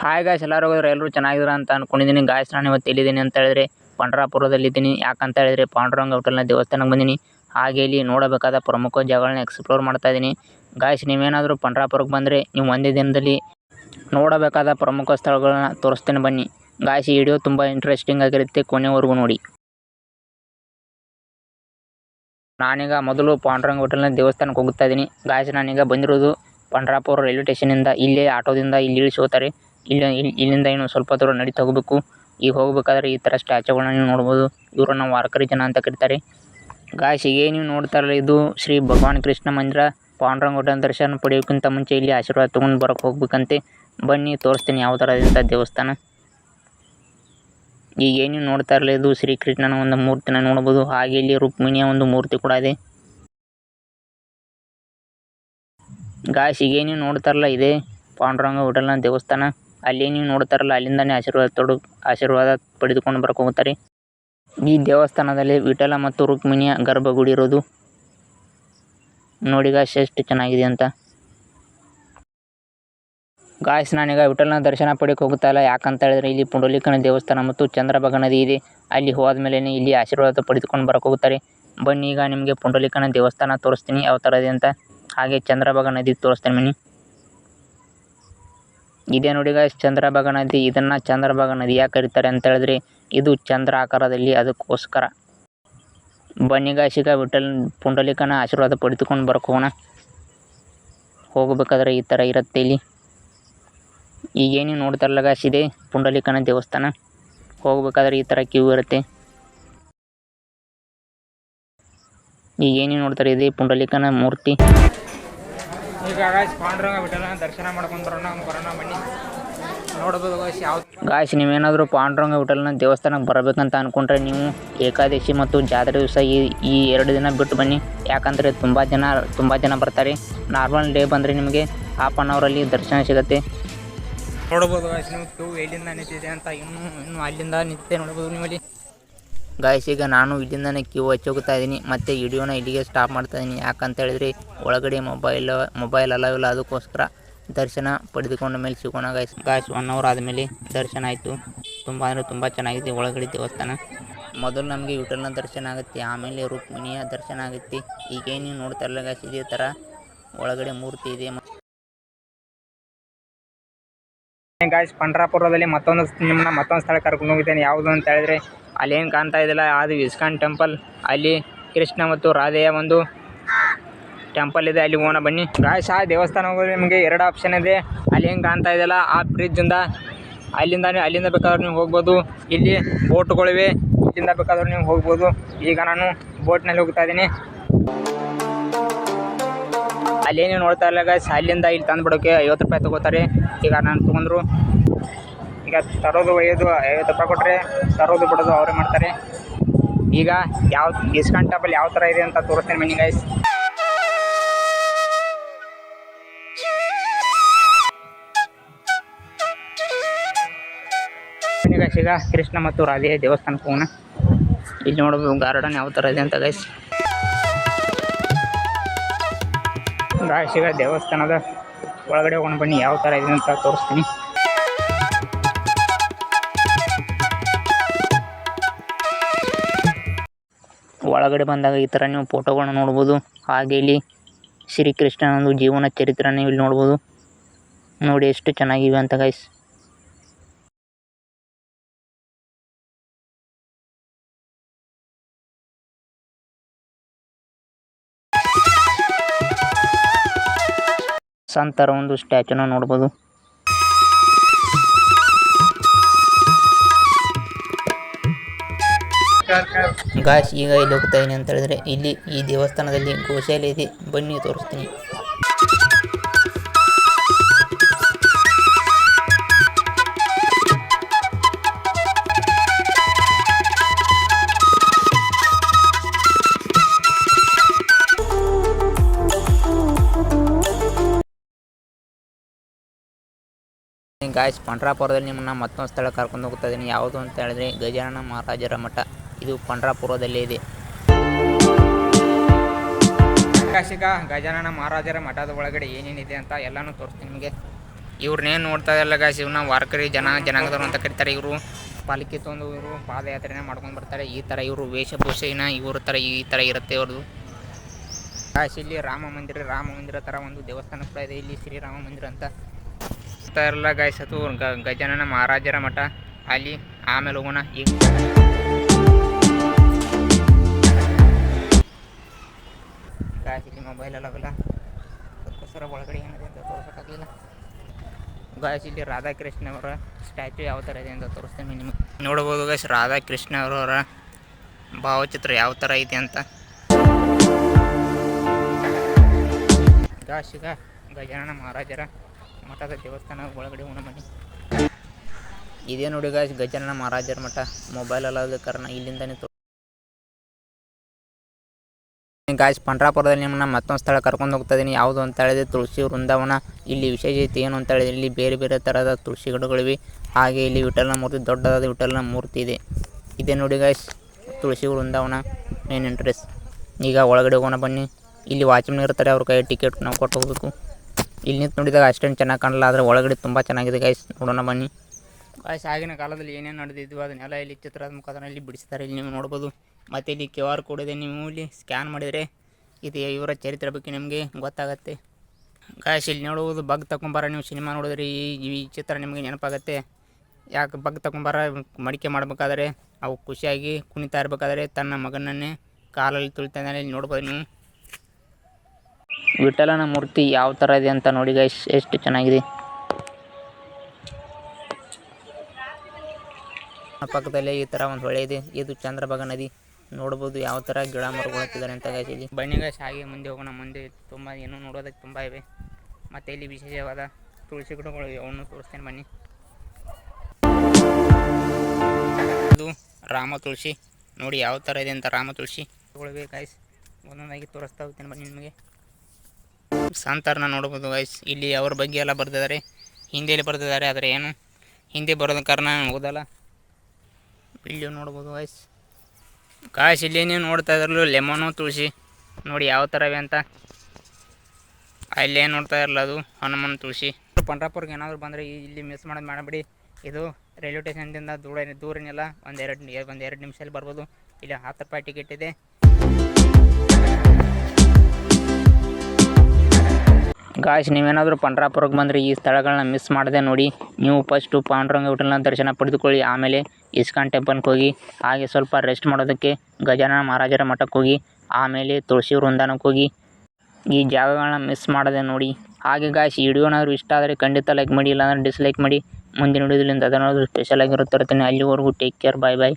Hi guys ಎಲ್ಲರೂ ಹೋದ್ರೆ ಎಲ್ಲರೂ ಚೆನ್ನಾಗಿದ್ರು ಅಂತ ಅನ್ಕೊಂಡಿದ್ದೀನಿ. ಗಾಯ್ಸ್ ನಾನು ಇವತ್ತು ಎಲ್ಲಿದ್ದೀನಿ ಅಂತ ಹೇಳಿದ್ರೆ ಪಂಡ್ರಾಪುರದಲ್ಲಿದ್ದೀನಿ ಯಾಕಂತ ಹೇಳಿದ್ರೆ ಪಾಂಡುರಂಗ ಹೋಟೆಲ್ನ ದೇವಸ್ಥಾನಕ್ಕೆ ಬಂದೀನಿ. ಹಾಗೆ ಇಲ್ಲಿ ನೋಡಬೇಕಾದ ಪ್ರಮುಖ ಜಾಗಗಳನ್ನ ಎಕ್ಸ್ಪ್ಲೋರ್ ಮಾಡ್ತಾ ಇದ್ದೀನಿ. ಗಾಯ್ಸ್ ನೀವೇನಾದರೂ ಪಂಡ್ರಾಪುರಕ್ಕೆ ಬಂದರೆ ನೀವು ಒಂದೇ ದಿನದಲ್ಲಿ ನೋಡಬೇಕಾದ ಪ್ರಮುಖ ಸ್ಥಳಗಳನ್ನ ತೋರಿಸ್ತೇನೆ ಬನ್ನಿ. ಗಾಯ್ಸ್ ಈ ವಿಡಿಯೋ ತುಂಬ ಇಂಟ್ರೆಸ್ಟಿಂಗ್ ಆಗಿರುತ್ತೆ. ಕೊನೆವರೆಗೂ ನೋಡಿ. ನಾನೀಗ ಮೊದಲು ಪಾಂಡುರಂಗ ಹೋಟೆಲ್ನ ದೇವಸ್ಥಾನಕ್ಕೆ ಹೋಗ್ತಾ ಇದ್ದೀನಿ. ಗಾಯ್ಸ್ ನಾನೀಗ ಬಂದಿರೋದು ಪಂಡ್ರಾಪುರ ರೈಲ್ವೆ ಸ್ಟೇಷನಿಂದ ಇಲ್ಲೇ ಆಟೋದಿಂದ ಇಲ್ಲಿ ಇಳಿಸೋತಾರೆ. ಇಲ್ಲಿ ಇಲ್ಲಿ- ಇಲ್ಲಿಂದ ಇನ್ನು ಸ್ವಲ್ಪ ದೂರ ನಡೀತಾ ಹೋಗಬೇಕು ಈಗ ಹೋಗಬೇಕಾದ್ರೆ ಈ ಥರ ಸ್ಟ್ಯಾಚುಗಳನ್ನ ನೀವು ನೋಡ್ಬೋದು. ಇವರನ್ನ ವಾರ್ಕರಿ ಜನ ಅಂತ ಕರೀತಾರೆ. ಗಾಯ್ಸ್, ಈಗ ನೀವು ನೋಡ್ತಾರಲ್ಲ ಇದು ಶ್ರೀ ಭಗವಾನ್ ಕೃಷ್ಣ ಮಂದಿರ. ಪಾಂಡುರಂಗ ದರ್ಶನ ಪಡೆಯೋಕ್ಕಿಂತ ಮುಂಚೆ ಇಲ್ಲಿ ಆಶೀರ್ವಾದ ತೊಗೊಂಡು ಬರೋಕ್ಕೆ ಹೋಗ್ಬೇಕಂತೆ. ಬನ್ನಿ, ತೋರಿಸ್ತೀನಿ ಯಾವ ಥರ ಇದೆ ದೇವಸ್ಥಾನ. ಈಗ ಏನು ನೋಡ್ತಾ ಇರಲ್ಲ, ಇದು ಶ್ರೀಕೃಷ್ಣನ ಒಂದು ಮೂರ್ತಿನ ನೋಡ್ಬೋದು. ಹಾಗೆ ಇಲ್ಲಿ ರುಕ್ಮಿಣಿಯ ಒಂದು ಮೂರ್ತಿ ಕೂಡ ಇದೆ. ಗಾಯ್ಸ್, ಈಗ ನೋಡ್ತಾರಲ್ಲ ಇದೆ ಪಾಂಡುರಂಗ ಹೋಟೆಲ್ನ ದೇವಸ್ಥಾನ. ಅಲ್ಲಿ ನೀವು ನೋಡ್ತಾರಲ್ಲ, ಅಲ್ಲಿಂದನೇ ಆಶೀರ್ವಾದ ತೊಡು, ಆಶೀರ್ವಾದ ಪಡೆದುಕೊಂಡು ಬರಕ್ಕೆ ಹೋಗ್ತಾರೆ. ಈ ದೇವಸ್ಥಾನದಲ್ಲಿ ವಿಠಲ ಮತ್ತು ರುಕ್ಮಿಣಿಯ ಗರ್ಭಗುಡಿ ಇರೋದು ನೋಡಿ ಗಾಯ್ಸ್ ಎಷ್ಟು ಚೆನ್ನಾಗಿದೆ ಅಂತ. ಗಾಯ್ಸ್, ನಾನೀಗ ವಿಠಲನ ದರ್ಶನ ಪಡೆಯಕ್ಕೆ ಹೋಗುತ್ತಲ್ಲ ಯಾಕಂತ ಹೇಳಿದ್ರೆ ಇಲ್ಲಿ ಪುಂಡಲಿಕನ ದೇವಸ್ಥಾನ ಮತ್ತು ಚಂದ್ರಭಾಗ ನದಿ ಇದೆ. ಅಲ್ಲಿ ಹೋದ್ಮೇಲೆ ಇಲ್ಲಿ ಆಶೀರ್ವಾದ ಪಡೆದುಕೊಂಡು ಬರಕ್ಕೆ ಹೋಗ್ತಾರೆ. ಬನ್ನಿ, ಈಗ ನಿಮಗೆ ಪುಂಡಲಿಕನ ದೇವಸ್ಥಾನ ತೋರಿಸ್ತೀನಿ ಯಾವ ಥರ ಇದೆ ಅಂತ. ಹಾಗೆ ಚಂದ್ರಭಾಗ ನದಿ ತೋರಿಸ್ತೀನಿ, ಬನ್ನಿ. ಇದೇ ನೋಡಿ ಗಾಯ್ಸ್ ಚಂದ್ರಭಾಗ ನದಿ ಇದನ್ನ ಚಂದ್ರಭಾಗ ನದಿ ಯಾಕೆ ಕರೀತಾರೆ ಅಂತ ಹೇಳಿದ್ರೆ. ಇದು ಚಂದ್ರ ಆಕಾರದಲ್ಲಿ ಅದಕ್ಕೋಸ್ಕರ. ಬನ್ನಿ ಗಾಯ್ಸ್ ಈಗ ವಿಠಲ್ ಪುಂಡಲೀಕನ ಆಶೀರ್ವಾದ ಪಡೆದುಕೊಂಡು ಬರ್ಕೋಣ. ಹೋಗಬೇಕಾದ್ರೆ ಈ ಥರ ಇರುತ್ತೆ ಇಲ್ಲಿ. ಈಗೇನು ನೋಡ್ತಾರಲ್ಲ ಗಾಯ್ಸ್ ಇದೆ ಪುಂಡಲಿಕನ ದೇವಸ್ಥಾನ. ಹೋಗಬೇಕಾದ್ರೆ ಈ ಥರ ಕ್ಯೂ ಇರುತ್ತೆ. ಈಗೇನು ನೋಡ್ತಾರೆ, ಇದೆ ಪುಂಡಲಿಕನ ಮೂರ್ತಿ. ಗಾಯ್ಸ್ ಪಾಂಡುರಂಗ ದರ್ಶನ ಮಾಡ್ಕೊಂಡು ಬರೋಣ ಬರೋಣ ಬನ್ನಿ. ನೋಡ್ಬೋದು ಗಾಯ್ಸ್ ಯಾವ ಗಾಯ್ಸ್ ನೀವೇನಾದರೂ ಪಾಂಡುರಂಗ ವಿಠಲನ ದೇವಸ್ಥಾನಕ್ಕೆ ಬರಬೇಕಂತ ಅಂದ್ಕೊಂಡ್ರೆ ನೀವು ಏಕಾದಶಿ ಮತ್ತು ಜಾತ್ರೆ ದಿವಸ ಈ ಈ ಎರಡು ದಿನ ಬಿಟ್ಟು ಬನ್ನಿ. ಯಾಕಂದರೆ ತುಂಬ ಜನ ತುಂಬ ಜನ ಬರ್ತಾರೆ. ನಾರ್ಮಲ್ ಡೇ ಬಂದರೆ ನಿಮಗೆ ಹಾಫ್ ಆನ್ ಅವರಲ್ಲಿ ದರ್ಶನ ಸಿಗುತ್ತೆ. ನೋಡ್ಬೋದು ಗಾಯ್ಸ್ ನೀವು ಕ್ಯೂ ಎಲ್ಲಿಂದ ನಿಂತಿದೆ ಅಂತ ಇನ್ನೂ ಇನ್ನೂ ಅಲ್ಲಿಂದ ನಿಂತಿದೆ ನೋಡ್ಬೋದು ನೀವು ಅಲ್ಲಿ ಗಾಯ್ಸ್ ಈಗ ನಾನು ಇಲ್ಲಿಂದನೇ ಕ್ಯೂ ಹಚ್ಚೋಗ್ತಾ ಇದ್ದೀನಿ. ಮತ್ತು ವಿಡಿಯೋನ ಇಲ್ಲಿಗೆ ಸ್ಟಾಪ್ ಮಾಡ್ತಾ ಇದ್ದೀನಿ. ಯಾಕಂತ ಹೇಳಿದ್ರೆ, ಒಳಗಡೆ ಮೊಬೈಲ್ ಮೊಬೈಲ್ ಅಲ್ಲ ಇಲ್ಲ. ಅದಕ್ಕೋಸ್ಕರ ದರ್ಶನ ಪಡೆದುಕೊಂಡ ಮೇಲೆ ಸಿಗೋಣ ಗಾಯ್ಸ್ ಗಾಯ್ಸ್ ಒನ್ ಅವರ್ ಆದಮೇಲೆ ದರ್ಶನ ಆಯಿತು. ತುಂಬ ಅಂದರೆ ತುಂಬ ಚೆನ್ನಾಗಿದೆ ಒಳಗಡೆ ದೇವಸ್ಥಾನ. ಮೊದಲು ನಮಗೆ ವಿಠಲ್ನ ದರ್ಶನ ಆಗುತ್ತೆ. ಆಮೇಲೆ ರುಕ್ಮಿಣಿಯ ದರ್ಶನ ಆಗುತ್ತೆ. ಈಗೇನು ನೀವು ನೋಡ್ತಾ ಇರಲ್ಲ ಗಾಯ್ಸ್ ಇದೇ ಥರ ಒಳಗಡೆ ಮೂರ್ತಿ ಇದೆ. ಗಾಯ್ಸ್ ಪಂಡ್ರಾಪುರದಲ್ಲಿ ಮತ್ತೊಂದು ನಿಮ್ಮನ್ನ ಮತ್ತೊಂದು ಸ್ಥಳ ಕರ್ಕೊಂಡು ಹೋಗಿದ್ದೇನೆ. ಯಾವುದು ಅಂತ ಹೇಳಿದ್ರೆ ಅಲ್ಲಿ ಏನು ಕಾಣ್ತಾ ಇದೆಯಲ್ಲ ಅದು ಇಸ್ಕಾನ್ ಟೆಂಪಲ್ ಅಲ್ಲಿ ಕೃಷ್ಣ ಮತ್ತು ರಾಧೆಯ ಒಂದು ಟೆಂಪಲ್ ಇದೆ, ಅಲ್ಲಿ ಹೋಗೋಣ ಬನ್ನಿ. ಗಾಯ್ಸ್, ಆ ದೇವಸ್ಥಾನ ಹೋಗೋದು ನಿಮಗೆ ಎರಡು ಆಪ್ಷನ್ ಇದೆ. ಅಲ್ಲಿ ಹೆಂಗೆ ಕಾಣ್ತಾ ಇದೆಯಲ್ಲ ಆ ಬ್ರಿಡ್ಜಿಂದ ಅಲ್ಲಿಂದ ಅಲ್ಲಿಂದ ಬೇಕಾದ್ರೆ ನೀವು ಹೋಗ್ಬೋದು. ಇಲ್ಲಿ ಬೋಟ್ಗಳಿವೆ, ಇಲ್ಲಿಂದ ಬೇಕಾದ್ರೆ ನೀವು ಹೋಗ್ಬೋದು. ಈಗ ನಾನು ಬೋಟ್ನಲ್ಲಿ ಹೋಗ್ತಾ ಇದ್ದೀನಿ. ಅಲ್ಲೇನು ನೋಡ್ತಾ ಇಲ್ಲ ಗಾಯ್ಸ್, ಅಲ್ಲಿಂದ ಇಲ್ಲಿ ತಂದು ಬಿಡೋಕ್ಕೆ ಐವತ್ತು ರೂಪಾಯಿ ತಗೋತಾರೆ. ಈಗ ನಾನು ತೊಗೊಂಡ್ರು ಈಗ ತರೋದು ಒಯ್ಯೋದು ಐವತ್ತು ರೂಪಾಯಿ ಕೊಟ್ಟರೆ ತರೋದು ಬಿಡೋದು ಅವರೇ ಮಾಡ್ತಾರೆ. ಈಗ ಯಾವ ಡಿಸ್ಕೌಂಟ್ ಟೇಬಲ್ ಯಾವ ಥರ ಇದೆ ಅಂತ ತೋರಿಸ್ತೇನೆ ಬನ್ನಿ ಗೈಸ್ ಈಗ ಕೃಷ್ಣ ಮತ್ತು ರಾಧೆಯ ದೇವಸ್ಥಾನಕ್ಕೆ ಹೋಗೋಣ. ಇಲ್ಲಿ ನೋಡಬಹುದು ಗಾರ್ಡನ್ ಯಾವ ಥರ ಇದೆ ಅಂತ ಗೈಸ್ ಗಾಯಸ್ ಈಗ ದೇವಸ್ಥಾನದ ಒಳಗಡೆ ಹೋಗೋಣ, ಬನ್ನಿ ಯಾವ ಥರ ಇದೆ ಅಂತ ತೋರಿಸ್ತೀನಿ. ಒಳಗಡೆ ಬಂದಾಗ ಈ ತರ ನೀವು ಫೋಟೋಗಳನ್ನ ನೋಡ್ಬೋದು. ಹಾಗೆ ಇಲ್ಲಿ ಶ್ರೀಕೃಷ್ಣನ ಒಂದು ಜೀವನ ಚರಿತ್ರೆ ಇಲ್ಲಿ ನೋಡ್ಬೋದು. ನೋಡಿ ಎಷ್ಟು ಚೆನ್ನಾಗಿವೆ ಅಂತ ಗೈಸ್ ಸಂತರ ಒಂದು ಸ್ಟ್ಯಾಚುನ ನೋಡ್ಬೋದು. ಗಾಯ್ಸ್ ಈಗ ಇಲ್ಲಿ ಹೋಗ್ತಾ ಇದೀನಿ ಅಂತ ಹೇಳಿದ್ರೆ ಇಲ್ಲಿ ಈ ದೇವಸ್ಥಾನದಲ್ಲಿ ಗೋಶಾಲೆ ಇದೆ. ಬನ್ನಿ, ತೋರಿಸ್ತೀನಿ. ಗಾಯ್ಸ್ ಪಂಡ್ರಾಪುರದಲ್ಲಿ ನಿಮ್ಮನ್ನ ಮತ್ತೊಂದು ಸ್ಥಳ ಕರ್ಕೊಂಡು ಹೋಗ್ತಾ ಇದ್ದೀನಿ. ಯಾವುದು ಅಂತ ಹೇಳಿದ್ರೆ ಗಜಾನನ ಮಹಾರಾಜರ ಮಠ. ಇದು ಪಂಡ್ರಾಪುರದಲ್ಲೇ ಇದೆ. ಕಾಶಿಕ ಗಜಾನನ ಮಹಾರಾಜರ ಮಠದ ಒಳಗಡೆ ಏನೇನಿದೆ ಅಂತ ಎಲ್ಲಾನು ತೋರಿಸ್ತೀನಿ ನಿಮಗೆ. ಇವ್ರನ್ನೇನು ನೋಡ್ತಾ ಇಲ್ಲ ಗಾಯ್ಸ್ ಇವನ ವಾರ್ಕರಿ ಜನ, ಜನಾಂಗದವರು ಅಂತ ಕರೀತಾರೆ ಇವರು. ಪಾಲಿಕೆ ತೊಂದು ಇವರು ಪಾದಯಾತ್ರೆನೇ ಮಾಡ್ಕೊಂಡು ಬರ್ತಾರೆ. ಈ ಥರ ಇವರು ವೇಷಭೂಷೆನ ಇವ್ರ ಥರ ಈ ಥರ ಇರುತ್ತೆ ಅವ್ರದ್ದು ಗಾಯ್ಸ್ ಇಲ್ಲಿ ರಾಮ ಮಂದಿರ ರಾಮ ಮಂದಿರ ಥರ ಒಂದು ದೇವಸ್ಥಾನ ಕೂಡ ಇದೆ. ಇಲ್ಲಿ ಶ್ರೀರಾಮ ಮಂದಿರ ಅಂತ ಇರಲ್ಲ ಗಾಯ್ಸ್ ಅದು ಗಜಾನನ ಮಹಾರಾಜರ ಮಠ. ಅಲ್ಲಿ ಆಮೇಲೆ ಹೋಗೋಣ. ಈಗ ಇಲ್ಲಿ ಮೊಬೈಲ್ ಅವೆಲ್ಲ. ಅದಕ್ಕೋಸ್ಕರ ಒಳಗಡೆ ಏನಿದೆ ಅಂತ ತೋರಿಸೋಕ್ಕಾಗಲಿಲ್ಲ. ಗಾಯ್ಸ್ ಇಲ್ಲಿ ರಾಧಾಕೃಷ್ಣ ಅವರ ಸ್ಟ್ಯಾಚು ಯಾವ ಥರ ಇದೆ ಅಂತ ತೋರಿಸ್ತೇನೆ ನಿಮಗೆ. ನೋಡ್ಬೋದು ಗಾಯ್ಸ್ ರಾಧಾಕೃಷ್ಣ ಅವರವರ ಭಾವಚಿತ್ರ ಯಾವ ಥರ ಇದೆ ಅಂತ. ಗಾಯ್ಸ್ ಈಗ ಗಜಾನನ ಮಹಾರಾಜರ ಮಠದ ದೇವಸ್ಥಾನ ಒಳಗಡೆ ಮನೆ ಇದೇ ನೋಡಿ ಗಾಯ್ಸ್ ಗಜಾನನ ಮಹಾರಾಜರ ಮಠ. ಮೊಬೈಲ್ ಅಲ್ಲದ ಕಾರಣ ಇಲ್ಲಿಂದನೇ ಗಾಯ್ಸ್ ಪಂಡ್ರಾಪುರದಲ್ಲಿ ನಿಮ್ಮನ್ನ ಮತ್ತೊಂದು ಸ್ಥಳ ಕರ್ಕೊಂಡು ಹೋಗ್ತಾ ಇದ್ದೀನಿ ಯಾವುದು ಅಂತ ಹೇಳಿದ್ರೆ ತುಳಸಿ ವೃಂದಾವನ. ಇಲ್ಲಿ ವಿಶೇಷತೆ ಏನು ಅಂತ ಹೇಳಿದ್ರೆ ಇಲ್ಲಿ ಬೇರೆ ಬೇರೆ ಥರದ ತುಳಸಿ ಗಿಡಗಳಿವೆ. ಹಾಗೆ ಇಲ್ಲಿ ವಿಠಲನ ಮೂರ್ತಿ, ದೊಡ್ಡದಾದ ವಿಠಲನ ಮೂರ್ತಿ ಇದೆ. ಇದೆ ನೋಡಿ ಗಾಯ್ಸ್ ತುಳಸಿ ವೃಂದಾವನ. ಮೇನ್ ಎಂಟ್ರೆಸ್ ಈಗ ಒಳಗಡೆ ಹೋಗೋಣ ಬನ್ನಿ. ಇಲ್ಲಿ ವಾಚ್ಮನ್ ಇರ್ತಾರೆ, ಅವ್ರ ಕೈ ಟಿಕೆಟ್ ನಾವು ಕೊಟ್ಟು ಹೋಗಬೇಕು. ಇಲ್ಲಿ ನಿಂತು ನೋಡಿದಾಗ ಅಷ್ಟೇನು ಚೆನ್ನಾಗಿ ಕಾಣಲ್ಲ, ಆದರೆ ಒಳಗಡೆ ತುಂಬ ಚೆನ್ನಾಗಿದೆ ಗಾಯ್ಸ್ ನೋಡೋಣ ಬನ್ನಿ. ಗಾಯ್ಸ್ ಆಗಿನ ಕಾಲದಲ್ಲಿ ಏನೇನು ನಡೆದಿದ್ವು ಅದನ್ನೆಲ್ಲ ಇಲ್ಲಿ ಚಿತ್ರದ ಮುಖಾಂತರ ಇಲ್ಲಿ ಬಿಡಿಸ್ತಾರೆ ಇಲ್ಲಿ ನೀವು ನೋಡ್ಬೋದು. ಮತ್ತು ಇಲ್ಲಿ ಕ್ಯೂ ಆರ್ ಕೋಡ್ ಇದೆ. ನೀವು ಇಲ್ಲಿ ಸ್ಕ್ಯಾನ್ ಮಾಡಿದರೆ ಇದು ಇವರ ಚರಿತ್ರೆ ಬಗ್ಗೆ ನಿಮಗೆ ಗೊತ್ತಾಗತ್ತೆ. ಗಾಯ್ಸ್, ಇಲ್ಲಿ ನೋಡುವುದು ಬಗ್ ತಗೊಂಬಾರ ನೀವು ಸಿನಿಮಾ ನೋಡಿದ್ರೆ ಈ ಈ ಚಿತ್ರ ನಿಮಗೆ ನೆನಪಾಗತ್ತೆ. ಯಾಕೆ ಬಗ್ ತಗೊಂಬಾರ ಮಡಿಕೆ ಮಾಡಬೇಕಾದ್ರೆ, ಅವು ಖುಷಿಯಾಗಿ ಕುಣಿತಾ ಇರಬೇಕಾದ್ರೆ ತನ್ನ ಮಗನನ್ನೇ ಕಾಲಲ್ಲಿ ತುಳಿತಾನೆ ಇಲ್ಲಿ ನೋಡ್ಬೋದು ನೀವು. ವಿಠಲನ ಮೂರ್ತಿ ಯಾವ ಥರ ಇದೆ ಅಂತ ನೋಡಿ ಗೈಸ್ ಎಷ್ಟು ಚೆನ್ನಾಗಿದೆ. ಪಕ್ಕದಲ್ಲೇ ಈ ತರ ಒಂದು ಹೊಳೆ ಇದೆ. ಇದು ಚಂದ್ರಭಾಗ ನದಿ. ನೋಡಬಹುದು ಯಾವ ತರ ಗಿಡ ಮರಗಳು ಹಾಕಿದ್ದಾರೆ ಅಂತ ಗೈಸ್ ಇಲ್ಲಿ. ಗೈಸ್ ಹಾಗೆ ಮುಂದೆ ಹೋಗೋಣ. ಮುಂದೆ ತುಂಬ ಏನು ನೋಡೋದಕ್ಕೆ ತುಂಬಾ ಇವೆ. ಮತ್ತೆ ಇಲ್ಲಿ ವಿಶೇಷವಾದ ತುಳಸಿ ಗಿಡಗಳು ಅವನ್ನು ತೋರಿಸ್ತೇನೆ ಬನ್ನಿ. ಇದು ರಾಮ ತುಳಸಿ. ನೋಡಿ ಯಾವ ತರ ಇದೆ ಅಂತ ರಾಮ ತುಳಸಿ. ಗಿಡಗಳಿವೆ ಗೈಸ್ ಒಂದೊಂದಾಗಿ ತೋರಿಸ್ತಾ ಹೋಗ್ತೇನೆ ಬನ್ನಿ ನಿಮಗೆ. ಸಂತಾರನ ನೋಡಬಹುದು ಗಾಯ್ಸ್ ಇಲ್ಲಿ ಅವ್ರ ಬಗ್ಗೆ ಎಲ್ಲ ಬರ್ದಿದ್ದಾರೆ. ಹಿಂದಿಯಲ್ಲಿ ಬರ್ದಿದ್ದಾರೆ, ಆದರೆ ಏನು? ಹಿಂದಿ ಬರೋದ ಕಾರಣ ಓದಲ್ಲ ಇಲ್ಲಿ ನೋಡ್ಬೋದು ಗಾಯ್ಸ್ ಗಾಯ್ಸ್ ಇಲ್ಲಿ ನೀವು ನೋಡ್ತಾ ಇದ್ರಲ್ಲೂ ಲೆಮನು ತುಳಸಿ. ನೋಡಿ ಯಾವ ಥರ ಇವೆ ಅಂತ ಅಲ್ಲೇ ನೋಡ್ತಾ ಇರಲ್ಲ ಅದು, ಹನುಮನ್ ತುಳಸಿ. ಪಂಡ್ರಾಪುರ್ಗೆ ಏನಾದರೂ ಬಂದರೆ ಇಲ್ಲಿ ಮಿಸ್ ಮಾಡೋದು ಮಾಡಬೇಡಿ ಇದು ರೈಲ್ವೆ ಸ್ಟೇಷನ್ದಿಂದ ದೂರ ದೂರನಿಲ್ಲ ಒಂದೆರಡು ಒಂದು ಎರಡು ನಿಮಿಷದಲ್ಲಿ ಬರ್ಬೋದು. ಇಲ್ಲಿ ಹತ್ತು ರೂಪಾಯಿ ಟಿಕೆಟ್ ಇದೆ. ಗಾಯ್ಸ್, ನೀವೇನಾದರೂ ಪಂಡ್ರಾಪುರಕ್ಕೆ ಬಂದರೆ ಈ ಸ್ಥಳಗಳನ್ನ ಮಿಸ್ ಮಾಡದೆ ನೋಡಿ. ನೀವು ಫಸ್ಟು ಪಾಂಡುರಂಗ ಹೋಟೆಲ್ನ ದರ್ಶನ ಪಡೆದುಕೊಳ್ಳಿ. ಆಮೇಲೆ ಇಸ್ಕಾನ್ ಟೆಂಪಲ್ಗೆ ಹೋಗಿ, ಹಾಗೆ ಸ್ವಲ್ಪ ರೆಸ್ಟ್ ಮಾಡೋದಕ್ಕೆ ಗಜಾನನ ಮಹಾರಾಜರ ಮಠಕ್ಕೆ ಹೋಗಿ, ಆಮೇಲೆ ತುಳಸಿ ವೃಂದಾವನಕ್ಕೆ ಹೋಗಿ. ಈ ಜಾಗಗಳನ್ನ ಮಿಸ್ ಮಾಡದೆ ನೋಡಿ. ಹಾಗೆ ಗಾಯ್ಸ್, ಈ ವಿಡಿಯೋನಾದರೂ ಇಷ್ಟ ಆದರೆ ಖಂಡಿತ ಲೈಕ್ ಮಾಡಿ, ಇಲ್ಲಾಂದ್ರೆ ಡಿಸ್ಲೈಕ್ ಮಾಡಿ. ಮುಂದಿನ ವಿಡಿಯೋದಲ್ಲಿ ಅದನ್ನಾದ್ರೂ ಸ್ಪೆಷಲ್ ಆಗಿರೋ ತರ್ತೀನಿ ಅಲ್ಲಿವರೆಗೂ ಟೇಕ್ ಕೇರ್ ಬಾಯ್ ಬಾಯ್